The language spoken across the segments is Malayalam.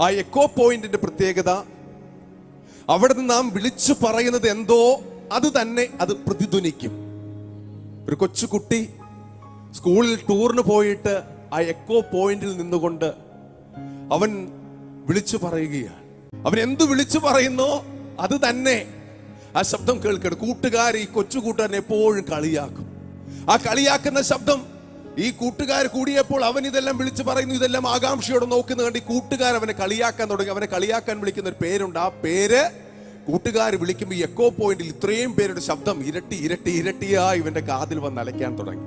ആ എക്കോ പോയിന്റിന്റെ പ്രത്യേകത. അവിടെ നിന്ന് നാം വിളിച്ചു പറയുന്നത് എന്തോ അത് തന്നെ അത് പ്രതിധ്വനിക്കും. ഒരു കൊച്ചുകുട്ടി സ്കൂളിൽ ടൂറിന് പോയിട്ട് ആ എക്കോ പോയിന്റിൽ നിന്നുകൊണ്ട് അവൻ വിളിച്ചു പറയുകയാണ്. അവൻ എന്ത് വിളിച്ചു പറയുന്നോ അത് തന്നെ. ആ ശബ്ദം കേൾക്കണം കൂട്ടുകാർ ഈ കൊച്ചു കൂട്ടുകാരനെ എപ്പോഴും കളിയാക്കും. ആ കളിയാക്കുന്ന ശബ്ദം ഈ കൂട്ടുകാർ കൂടിയപ്പോൾ അവൻ ഇതെല്ലാം വിളിച്ചു പറയുന്നു ഇതെല്ലാം ആകാംക്ഷയോടെ നോക്കുന്ന കണ്ടി കൂട്ടുകാർ അവനെ കളിയാക്കാൻ തുടങ്ങി. അവനെ കളിയാക്കാൻ വിളിക്കുന്ന ഒരു പേരുണ്ട്. ആ പേര് കൂട്ടുകാർ വിളിക്കുമ്പോൾ ഈ എക്കോ പോയിന്റിൽ ഇത്രയും പേരുടെ ശബ്ദം ഇരട്ടി ഇരട്ടി ഇരട്ടിയാ ഇവന്റെ കാതിൽ വന്ന് അലയ്ക്കാൻ തുടങ്ങി.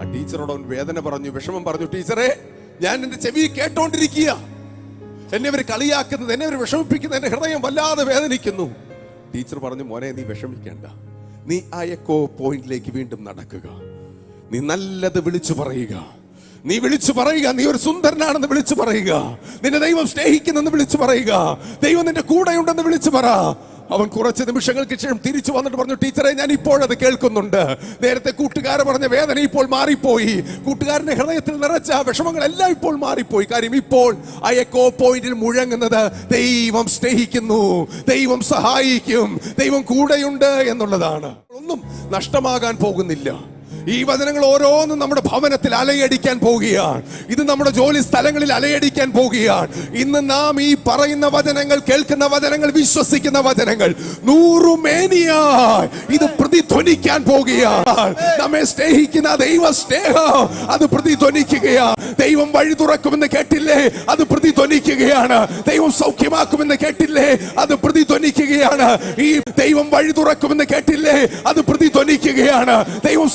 ആ ടീച്ചറോട് അവൻ വേദന പറഞ്ഞു വിഷമം പറഞ്ഞു ടീച്ചറെ ഞാൻ എന്റെ ചെവി കേട്ടോണ്ടിരിക്കുക എന്നെ അവർ കളിയാക്കുന്നത് എന്നെ അവർ വിഷമിപ്പിക്കുന്നത് എന്റെ ഹൃദയം വല്ലാതെ വേദനിക്കുന്നു. ടീച്ചർ പറഞ്ഞു മോനെ നീ വിഷമിക്കേണ്ട. നീ ആ എക്കോ പോയിന്റിലേക്ക് വീണ്ടും നടക്കുക. നീ നല്ലത് വിളിച്ചു പറയുക. നീ വിളിച്ചു പറയുക. നീ ഒരു സുന്ദരനാണെന്ന് വിളിച്ചു പറയുക. നിന്നെ ദൈവം സ്നേഹിക്കുന്നെന്ന് വിളിച്ചു പറയുക. ദൈവം നിന്റെ കൂടെയുണ്ടെന്ന് വിളിച്ചു പറ. അവൻ കുറച്ച് നിമിഷങ്ങൾക്ക് ശേഷം തിരിച്ചു വന്നിട്ട് പറഞ്ഞു ടീച്ചറെ ഞാൻ ഇപ്പോഴത് കേൾക്കുന്നുണ്ട്. നേരത്തെ കൂട്ടുകാരെ പറഞ്ഞ വേദന ഇപ്പോൾ മാറിപ്പോയി. കൂട്ടുകാരന്റെ ഹൃദയത്തിൽ നിറച്ച വിഷമങ്ങളെല്ലാം ഇപ്പോൾ മാറിപ്പോയി. കാര്യം ഇപ്പോൾ ആ എക്കോ പോയിന്റിൽ മുഴങ്ങുന്നത് ദൈവം സ്നേഹിക്കുന്നു. ദൈവം സഹായിക്കും. ദൈവം കൂടെയുണ്ട് എന്നുള്ളതാണ്. ഒന്നും നഷ്ടമാകാൻ പോകുന്നില്ല. ഈ വചനങ്ങൾ ഓരോന്നും നമ്മുടെ ഭവനത്തിൽ അലയടിക്കാൻ പോവുകയാണ്. ഇത് നമ്മുടെ ജോലി സ്ഥലങ്ങളിൽ അലയടിക്കാൻ പോവുകയാണ്. ഇന്ന് നാം ഈ പറയുന്ന വചനങ്ങൾ കേൾക്കുന്ന വചനങ്ങൾ വിശ്വസിക്കുന്ന വചനങ്ങൾ നൂറുമേനിയായി ഇത് പ്രതിധ്വനിക്കാൻ പോവുകയാണ്. നമ്മെ സ്നേഹിക്കുന്ന ദൈവ സ്നേഹം അത് പ്രതിധ്വനിക്കുകയാണ്. ദൈവം വഴി തുറക്കുമെന്ന് കേട്ടില്ലേ? അത് പ്രതിധ്വനിക്കുകയാണ്. ദൈവം സൗഖ്യമാക്കുമെന്ന് കേട്ടില്ലേ? അത് പ്രതിധ്വനിക്കുകയാണ്. ഈ ദൈവം വഴി തുറക്കുമെന്ന് കേട്ടില്ലേ? അത് പ്രതിധ്വനിക്കുകയാണ്. ദൈവം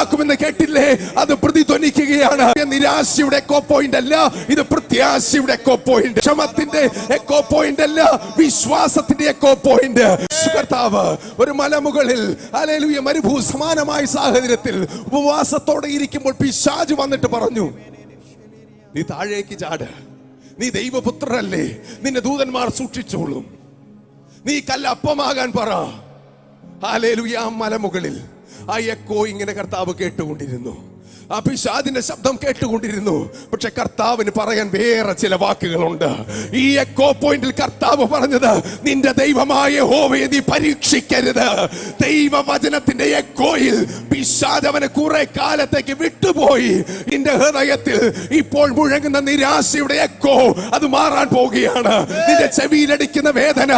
സൗഖ്യമാക്കുമെന്ന് കേട്ടില്ലേ? അത് പ്രതിധ്വനിക്കുകയാണ്. നിരാശയുടെ എക്കോ പോയിന്റ് അല്ല ഇത് പ്രത്യാശയുടെ എക്കോ പോയിന്റ് ക്ഷമത്തിന്റെ എക്കോ പോയിന്റ് അല്ല വിശ്വാസത്തിന്റെ എക്കോ പോയിന്റ് കർത്താവ് ഒരു മലമുകളിൽ അലേലുയ മരുഭൂ സമാനമായ സാഹചര്യത്തിൽ ഉപവാസത്തോടെ ഇരിക്കുമ്പോൾ പിശാജ് വന്നിട്ട് പറഞ്ഞു നീ താഴേക്ക് ചാട്. നീ ദൈവപുത്രനല്ലേ. നിന്നെ ദൂതന്മാർ സൂക്ഷിച്ചോളും. നീ കല്ല് അപ്പമാകാൻ പറ. ആ മലമുകളിൽ ആ എക്കോ ഇങ്ങനെ കർത്താവ് കേട്ടുകൊണ്ടിരുന്നു. ആ പിശാദിന്റെ ശബ്ദം കേട്ടുകൊണ്ടിരുന്നു. പക്ഷെ കർത്താവിന് പറയാൻ വേറെ ചില വാക്കുകളുണ്ട്. ഈ എക്കോ പോയിന്റിൽ കർത്താവ് പറഞ്ഞത് നിന്റെ ദൈവമായ ഹോവയെ നീ പരീക്ഷിക്കരുത്. ദൈവവചനത്തിന്റെ എക്കോയിൽ പിശാദ് അവന് കുറെ കാലത്തേക്ക് വിട്ടുപോയി. നിന്റെ ഹൃദയത്തിൽ ഇപ്പോൾ മുഴങ്ങുന്ന നിരാശയുടെ എക്കോ അത് മാറാൻ പോവുകയാണ്. നിന്റെ ചെവിയിലടിക്കുന്ന വേദന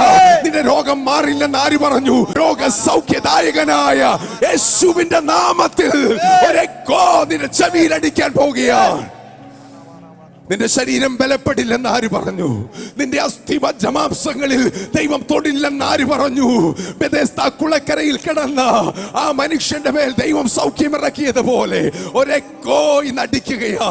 നിന്റെ രോഗം മാറില്ലെന്ന് ആര് പറഞ്ഞു? രോഗ സൗഖ്യദായകനായ യേശുവിന്റെ നാമത്തിൽ ചെവിയിൽ നിന്റെ ചെവിയിലടിക്കാൻ പോവുകയാണ് നിന്റെ ശരീരം ബലപ്പെടില്ലെന്ന് ആര് പറഞ്ഞു? നിന്റെ അസ്ഥി ജമാംസങ്ങളിൽ ദൈവം തൊടില്ലെന്ന് ആര് പറഞ്ഞു? കുളക്കരയിൽ കിടന്ന ആ മനുഷ്യന്റെ മേൽ ദൈവം സൗഖ്യമിറക്കിയതുപോലെ ഒരേ ഇന്ന് അടിക്കുകയാണ്